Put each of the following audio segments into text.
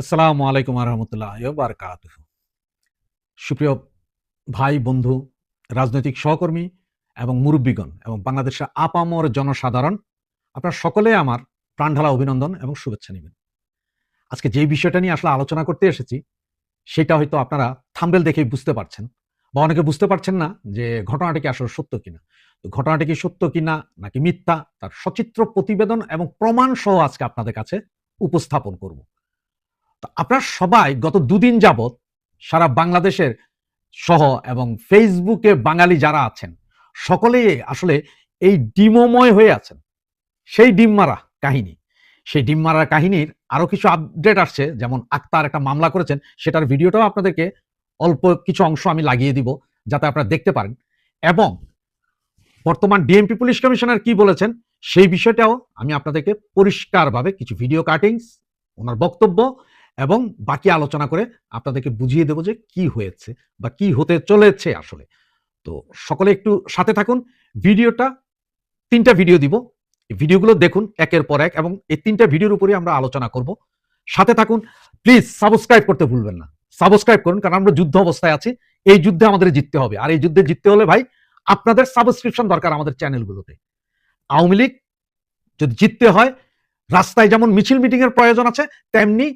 আসসালামু আলাইকুম রহমতুল্লাহ বারকাত সুপ্রিয় ভাই, বন্ধু, রাজনৈতিক সহকর্মী এবং মুরব্বীগণ এবং বাংলাদেশের আপামর জনসাধারণ, আপনারা সকলে আমার প্রাণঢালা অভিনন্দন এবং শুভেচ্ছা নেবেন। আজকে যেই বিষয়টা নিয়ে আসলে আলোচনা করতে এসেছি, সেটা হয়তো আপনারা থাম্বেল দেখেই বুঝতে পারছেন বা অনেকে বুঝতে পারছেন না যে ঘটনাটা কি আসলে সত্য কিনা। ঘটনাটা কি সত্য কিনা নাকি মিথ্যা, তার সচিত্র প্রতিবেদন এবং প্রমাণ সহ আজকে আপনাদের কাছে উপস্থাপন করব। আপনারা সবাই গত দুদিন যাবৎ সারা বাংলাদেশের সহ এবং ফেসবুকে বাঙালি যারা আছেন সকলেই আসলে এই ডিমময় হয়ে আছেন। সেই ডিম মারা কাহিনী। সেই ডিম মারার কাহিনীর আরও কিছু আপডেট আসছে, যেমন আক্তার একটা মামলা করেছেন, সেটার ভিডিওটাও আপনাদেরকে অল্প কিছু অংশ আমি লাগিয়ে দিব, যাতে আপনারা দেখতে পারেন। এবং বর্তমান ডিএমপি পুলিশ কমিশনার কি বলেছেন, সেই বিষয়টাও আমি আপনাদেরকে পরিষ্কারভাবে কিছু ভিডিও কাটিংস, ওনার বক্তব্য এবং বাকি আলোচনা করে আপনাদেরকে বুঝিয়ে দেবো যে কি হয়েছে বা কি হতে চলেছে আসলে। তো সকলে একটু সাথে থাকুন। ভিডিওটা, তিনটা ভিডিও দিব। ভিডিওগুলো দেখুন একের পর এক এবং এই তিনটা ভিডিওর উপরে আমরা আলোচনা করব। সাথে থাকুন। প্লিজ সাবস্ক্রাইব করতে ভুলবেন না। সাবস্ক্রাইব করুন কারণ আমরা যুদ্ধ অবস্থায় আছি। এই যুদ্ধে আমাদের জিততে হবে। আর এই যুদ্ধে জিততে হলে ভাই আপনাদের সাবস্ক্রিপশন দরকার আমাদের চ্যানেলগুলোতে আওয়ামী লীগ যদি জিততে হয়, রাস্তায় যেমন মিছিল মিটিং এর প্রয়োজন আছে, তেমনি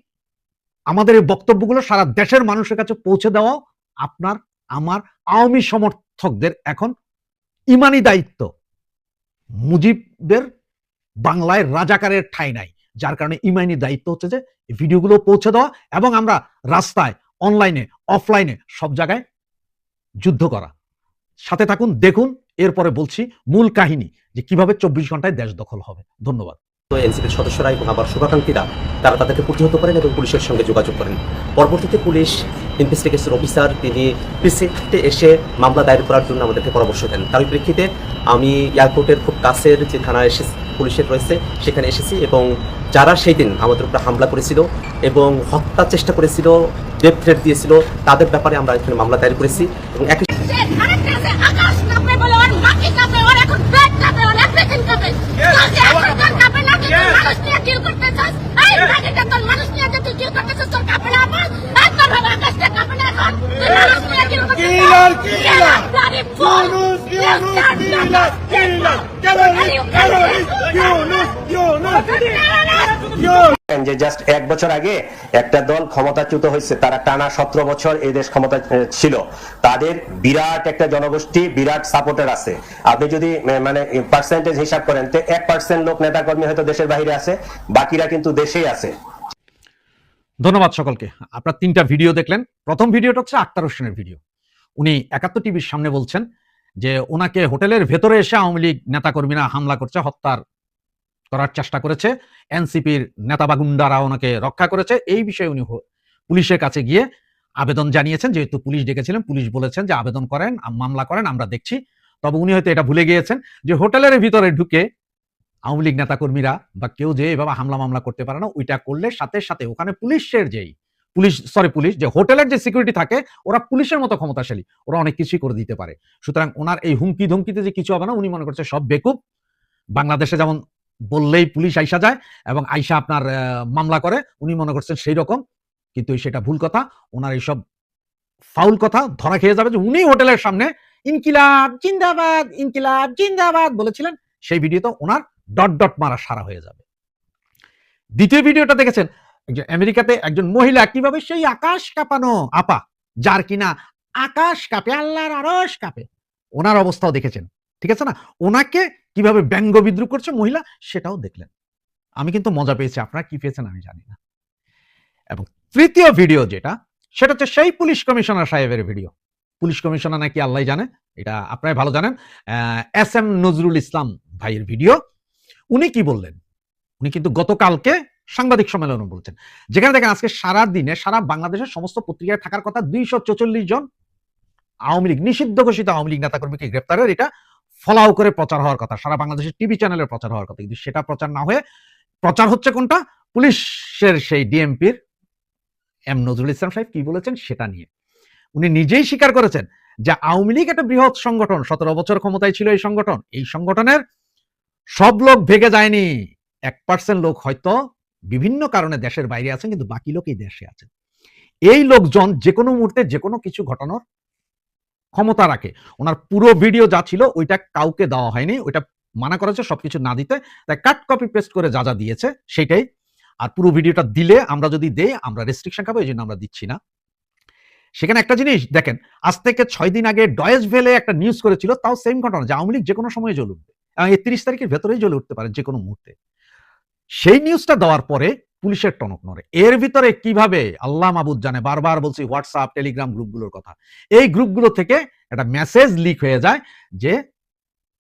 আমাদের এই বক্তব্যগুলো সারা দেশের মানুষের কাছে পৌঁছে দেওয়া আপনার, আমার, আওয়ামী সমর্থকদের এখন ইমানি দায়িত্ব। মুজিবদের বাংলায় রাজাকারের ঠাঁই নাই, যার কারণে ইমানি দায়িত্ব হচ্ছে যে ভিডিওগুলো পৌঁছে দেওয়া এবং আমরা রাস্তায়, অনলাইনে, অফলাইনে সব জায়গায় যুদ্ধ করা। সাথে থাকুন, দেখুন, এরপরে বলছি মূল কাহিনী যে কীভাবে চব্বিশ ঘন্টায় দেশ দখল হবে। ধন্যবাদ। এনসিপির সদস্যরা এবং আবার শুভাকাঙ্ক্ষীরা তারা তাদেরকে প্রতিহত করেন এবং পুলিশের সঙ্গে যোগাযোগ করেন। পরবর্তীতে পুলিশ ইনভেস্টিগেশন অফিসার তিনি প্রিসিপ্টে এসে মামলা দায়ের করার জন্য আমাদেরকে পরামর্শ দেন। তার প্রেক্ষিতে আমি এয়ারপোর্টের খুব কাছের যে থানা এসে পুলিশের রয়েছে সেখানে এসেছি এবং যারা সেই দিন আমাদের উপরে হামলা করেছিল এবং হত্যার চেষ্টা করেছিল ডেপ থ্রেট দিয়েছিল তাদের ব্যাপারে আমরা এখানে মামলা দায়ের করেছি এবং একই সে আকাশ কাঁপে বলে ওর মাটি কাঁপে ওর এখন পেট কাঁপে ওর এভরিথিং কাঁপে। তোর যে এখন তোর কাঁপে না তুই তোর মানুষ নিয়ে ডিল করতে চাস এই মাটিটা তোর মানুষ নিয়ে যে তুই ডিল করতে চাস তোর কাঁপে না আমার আর তোর ভাবে আকাশটা কাঁপে না এখন তুই মানুষ নিয়ে ডিল করতে চাস Killer, killer! bloody fool! Yunus, You Yunus, stand killer, up, Yunus. যে জাস্ট এক বছর আগে একটা দল ক্ষমতাচ্যুত হয়েছে, তারা টানা সতেরো বছর এই দেশ ক্ষমতা ছিল। তাদের বিরাট একটা জনগোষ্ঠী, বিরাট সাপোর্টার আছে। আপনি যদি মানে পার্সেন্টেজ হিসাব করেন, তো এক পার্সেন্ট লোক নেতাকর্মী হয়তো দেশের বাইরে আছে, বাকিরা কিন্তু দেশেই আছে। ধন্যবাদ সকলকে। আপনার তিনটা ভিডিও দেখলেন। প্রথম ভিডিওটা হচ্ছে আক্তার হোসেনের ভিডিও। উনি একাত্তর টিভির সামনে বলছেন যে, ওনাকে হোটেলের ভেতরে এসে আওয়ামী লীগ নেতাকর্মীরা হামলা করছে, হত্যার করার চেষ্টা করেছে। এনসিপির নেতা বা গুন্ডারা ওনাকে রক্ষা করেছে। এই বিষয়ে উনি পুলিশের কাছে গিয়ে আবেদন জানিয়েছেন, যেহেতু পুলিশ ডেকেছিলেন, পুলিশ বলেছেন যে আবেদন করেন মামলা করেন, আমরা দেখছি। তবে উনি হয়তো এটা ভুলে গিয়েছেন যে হোটেলের ভিতরে ঢুকে আওয়ামী লীগ নেতাকর্মীরা বা কেউ যে এভাবে হামলা মামলা করতে পারে না, ওইটা করলে সাথে সাথে ওখানে পুলিশের যেই, পুলিশ সরি পুলিশ, যে হোটেলের যে সিকিউরিটি থাকে, ওরা পুলিশের মতো ক্ষমতাশালী, ওরা অনেক কিছুই করে দিতে পারে। সুতরাং ওনার এই হুমকি ধমকিতে যে কিছু হবে না, উনি মনে করছে সব বেকুব। বাংলাদেশে যেমন বললেই পুলিশ আইসা যায় এবং আইসা আপনার মামলা করে। উনি মনে করছেন সেই রকম, কিন্তু সেটা ভুল কথা। ওনার এইসব ফাউল কথা ধরা খেয়ে যাবে যে উনি হোটেলের সামনে ইনকিলাব, জিন্দাবাদ ইনকিলাব, জিন্দাবাদ বলেছিলেন। সেই ভিডিওতে ওনার ডট ডট মারা সারা হয়ে যাবে। দ্বিতীয় ভিডিওটা দেখেছেন? একজন আমেরিকাতে একজন মহিলা কীভাবে সেই আকাশ কাঁপানো? আপা, যার কিনা আকাশ কাঁপে, আল্লাহর আরশ কাঁপে। ওনার অবস্থাও দেখেছেন। ঠিক আছে না? ওনাকে কীভাবে ব্যঙ্গ বিদ্রুপ করছে মহিলা সেটাও দেখলেন। আমি কিন্তু মজা পেয়েছি, আপনারা কি পেয়েছেন আমি জানি না। এবং তৃতীয় ভিডিও যেটা, সেটা হচ্ছে সেই পুলিশ কমিশনার সাহেবের ভিডিও। পুলিশ কমিশনার নাকি আল্লাহ জানে, এটা আপনারাই ভালো জানেন। এস এম নজরুল ইসলাম ভাইয়ের ভিডিও। উনি কি বললেন? উনি কিন্তু গতকালকে সাংবাদিক সম্মেলনে বলছেন। যেখানে দেখেন আজকে সারা দিনে সারা বাংলাদেশের সমস্ত পত্রিকায় থাকার কথা দুইশো জন আওয়ামী লীগ, নিষিদ্ধ ঘোষিত আওয়ামী লীগ নেতাকর্মীকে গ্রেপ্তারের এটা ফলাও করে প্রচার হওয়ার কথা, সারা বাংলাদেশের টিভি চ্যানেলে প্রচার হওয়ার কথা। কিন্তু সেটা প্রচার না হয়ে প্রচার হচ্ছে কোনটা? পুলিশের সেই ডিএমপির এম নজরুল ইসলাম সাহেব কি বলেছেন সেটা নিয়ে। উনি নিজেই স্বীকার করেছেন যে আওয়ামী লীগ একটা বৃহৎ সংগঠন, সতেরো বছর ক্ষমতায় ছিল এই সংগঠন। এই সংগঠনের সব লোক ভেগে যায়নি। এক পার্সেন্ট লোক হয়তো বিভিন্ন কারণে দেশের বাইরে আছেন, কিন্তু বাকি লোক এই দেশে আছেন। এই লোকজন যে কোনো মুহূর্তে যে কোনো কিছু ঘটানোর ক্ষমতা রাখে। ওনার পুরো ভিডিও যা ছিল ওইটা কাউকে দেওয়া হয়নি, ওইটা মানা করেছে, সবকিছু না দিতে। তাই কাট কপি পেস্ট করে যা যা দিয়েছে সেটাই। আর পুরো ভিডিওটা দিলে আমরা যদি দেই, আমরা রেস্ট্রিকশন খাব এই জন্য আমরা দিচ্ছি না। সেখানে একটা জিনিস, দেখেন, আজ থেকে ছয় দিন আগে ডয়েস ভেলে একটা নিউজ করেছিল, তাও সেম ঘটনা, যে আওয়ামী লীগ যে কোনো সময় জ্বলে উঠবে। এবং এই তিরিশ তারিখের ভেতরেই জ্বলে উঠতে পারে যে কোনো মুহূর্তে। সেই নিউজটা দেওয়ার পরে পুলিশের টনক নড়ে। এর ভিতরে কীভাবে আল্লাহ মাবুদ জানে? বারবার বলছি হোয়াটসঅ্যাপ টেলিগ্রাম গ্রুপগুলোর কথা। এই গ্রুপগুলো থেকে একটা মেসেজ লিক হয়ে যায় যে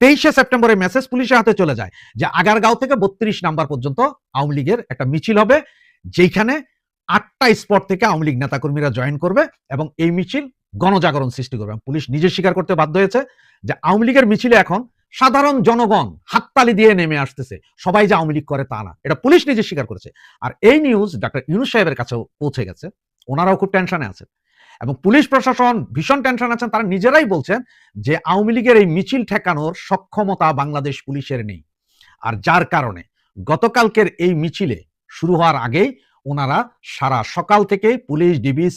তেইশে সেপ্টেম্বরে মেসেজ পুলিশের হাতে চলে যায় যে আগারগাঁও থেকে বত্রিশ নাম্বার পর্যন্ত আওয়ামী লীগের একটা মিছিল হবে যেখানে আটটা স্পট থেকে আওয়ামী লীগ নেতাকর্মীরা জয়েন করবে এবং এই মিছিল গণজাগরণ সৃষ্টি করবে। পুলিশ নিজে স্বীকার করতে বাধ্য হয়েছে যে আওয়ামী লীগের মিছিলে এখন সাধারণ জনগণ হাততালি দিয়ে নেমে আসতেছে। সবাই যে আওয়ামী লীগ করে তা না। এটা পুলিশ নিজে স্বীকার করেছে। আর এই নিউজ ডাক্তার ইউনুস সাহেবের কাছেও পৌঁছে গেছে। ওনারাও খুব টেনশনে আছেন। এবং পুলিশ প্রশাসন ভীষণ টেনশন আছেন। তারা নিজেরাই বলছেন যে আওয়ামী লীগের এই মিছিল ঠেকানোর সক্ষমতা বাংলাদেশ পুলিশের নেই। আর যার কারণে গতকালকের এই মিছিলে শুরু হওয়ার আগেই ওনারা সারা সকাল থেকে police DB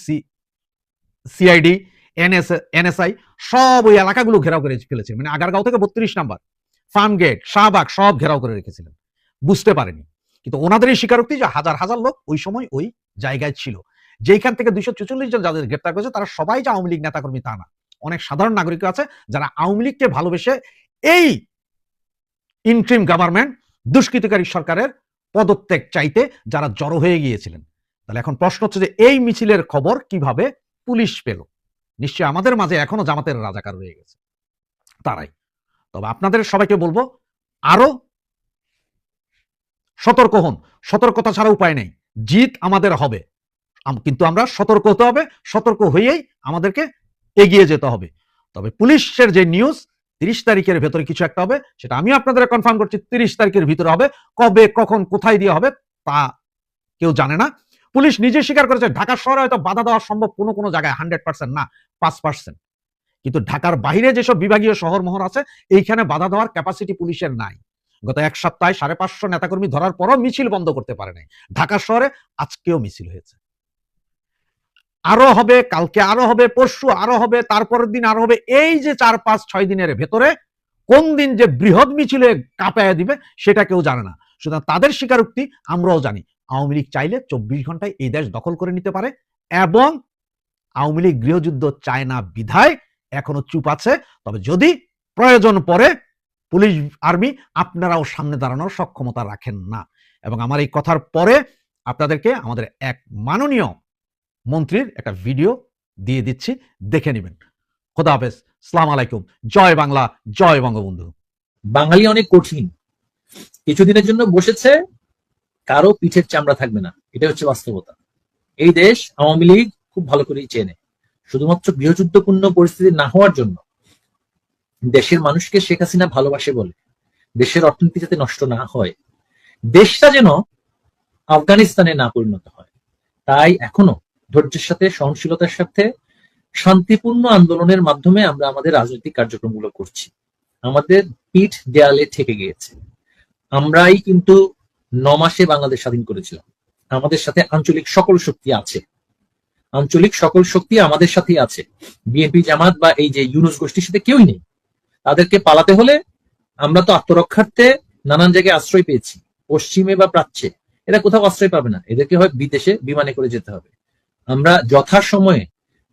CID NS NSI সব ওই এলাকাগুলো ঘেরাও করে ফেলেছিলেন। মানে আগারগাঁও থেকে বত্রিশ নাম্বার ফার্ম গেট শাহবাগ সব ঘেরাও করে রেখেছিলেন। বুঝতে পারেনি। কিন্তু ওনাদের এই স্বীকারোক্তি যে হাজার হাজার লোক ওই সময় ওই জায়গায় ছিল। যেখান থেকে দুইশো চুচল্লিশ জন যাদের গ্রেপ্তার করেছে, তারা সবাই যে আওয়ামী লীগ নেতাকর্মী তা না। অনেক সাধারণ নাগরিক আছে যারা আওয়ামী লীগকে ভালোবেসে এই ইন্ট্রিম গভর্নমেন্ট দুষ্কৃতিকারী সরকারের পদত্যাগ চাইতে যারা জড়ো হয়ে গিয়েছিলেন। তাহলে এখন প্রশ্ন হচ্ছে যে এই মিছিলের খবর কীভাবে পুলিশ পেল? নিশ্চয়ই আমাদের মাঝে এখনও জামাতের রাজাকার রয়ে গেছে। তারাই। তবে আপনাদের সবাইকে বলব, আরও সতর্ক হন। সতর্কতা ছাড়া উপায় নেই। জিত আমাদের হবে। কিন্তু আমরা সতর্ক হতে হবে। সতর্ক হয়েই আমাদেরকে এগিয়ে যেতে হবে। তবে পুলিশের যে নিউজ তিরিশ তারিখের ভেতরে কিছু একটা হবে, সেটা আমি আপনাদের কনফার্ম করছি, তিরিশ তারিখের ভিতরে হবে। কবে, কখন, কোথায় দিয়ে হবে, তা কেউ জানে না। পুলিশ নিজে স্বীকার করেছে, ঢাকা শহরে হয়তো বাধা দেওয়া সম্ভব কোনো কোনো জায়গায় হান্ড্রেড পার্সেন্ট না, পাঁচ পার্সেন্ট। কিন্তু ঢাকার বাইরে যেসব বিভাগীয় শহর মহর আছে, এইখানে বাধা দেওয়ার ক্যাপাসিটি পুলিশের নাই। গত এক সপ্তাহে সাড়ে পাঁচশো নেতাকর্মী ধরার পরও মিছিল বন্ধ করতে পারে নাই। ঢাকা শহরে আজকেও মিছিল হয়েছে। আরও হবে, কালকে আরও হবে, পরশু আরও হবে, তারপরের দিন আরও হবে, এই যে চার, পাঁচ, ছয় দিনের ভেতরে কোন দিন যে বৃহৎ মিছিলে কাঁপায় দিবে, সেটা কেউ জানে না। সুতরাং তাদের স্বীকারোক্তি আমরাও জানি। আওয়ামী লীগ চাইলে চব্বিশ ঘন্টায় এই দেশ দখল করে নিতে পারে এবং আওয়ামী লীগ গৃহযুদ্ধ চায় না বিধায় এখনও চুপ আছে। তবে যদি প্রয়োজন পড়ে, পুলিশ, আর্মি আপনারাও সামনে দাঁড়ানোর সক্ষমতা রাখেন না। এবং আমার এই কথার পরে আপনাদেরকে আমাদের এক মাননীয় মন্ত্রীর একটা ভিডিও দিয়ে দিচ্ছি, দেখে নেবেন। খোদা হাফেজ, সালাম আলাইকুম। জয় বাংলা, জয় বঙ্গবন্ধু। বাঙালি অনেক কঠিন। কিছুদিনের জন্য বসেছে কারও পিঠের চামড়া থাকবে না। এটা হচ্ছে বাস্তবতা। এই দেশ আওয়ামী লীগ খুব ভালো করেই চেনে। শুধুমাত্র গৃহযুদ্ধপূর্ণ পরিস্থিতি না হওয়ার জন্য দেশের মানুষকে শেখ হাসিনা ভালোবাসে বলে। দেশের অর্থনীতি যাতে নষ্ট না হয়। দেশটা যেন আফগানিস্তানে না পরিণত হয়। তাই এখনও ধৈর্যের সাথে, সহনশীলতার সাথে, শান্তিপূর্ণ আন্দোলনের মাধ্যমে আমরা আমাদের রাজনৈতিক কার্যক্রমগুলো করছি। আমাদের পিঠ দেয়ালে ঠেকে গিয়েছে। আমরাই কিন্তু ন মাসে বাংলাদেশ স্বাধীন করেছিলাম। আমাদের সাথে আঞ্চলিক সকল শক্তি আছে। আঞ্চলিক সকল শক্তি আমাদের সাথেই আছে। বিএনপি জামাত বা এই যে ইউনুস গোষ্ঠীর সাথে কেউই নেই। তাদেরকে পালাতে হলে আমরা তো আত্মরক্ষার্থে নানান জায়গায় আশ্রয় পেয়েছি, পশ্চিমে বা প্রাচ্যে। এরা কোথাও আশ্রয় পাবে না। এদেরকে হয় বিদেশে বিমানে করে যেতে হবে। আমরা যথাসময়ে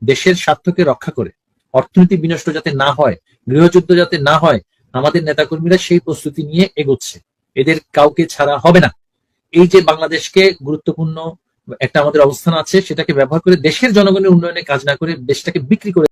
দেশের স্বার্থকে রক্ষা করে, অর্থনীতি বিনষ্ট যাতে না হয়, গৃহযুদ্ধ যাতে না হয়, আমাদের নেতাকর্মীরা সেই প্রস্তুতি নিয়ে এগোচ্ছে। এদের কাউকে ছাড়া হবে না। এই যে বাংলাদেশকে গুরুত্বপূর্ণ একটা আমাদের অবস্থান আছে, সেটাকে ব্যবহার করে দেশের জনগণের উন্নয়নে কাজ না করে দেশটাকে বিক্রি করে